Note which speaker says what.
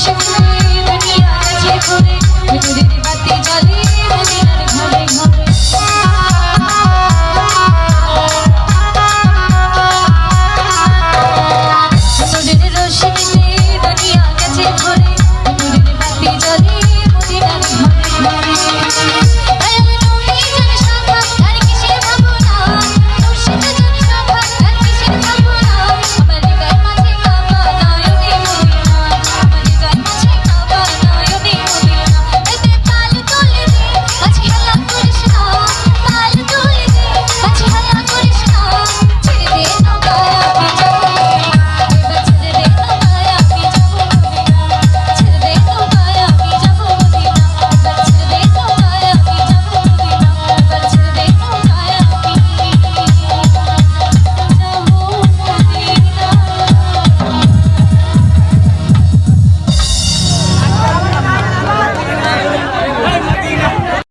Speaker 1: সামনে তাকিয়ে আছে ঘুরে যদি বাতি জ্বলে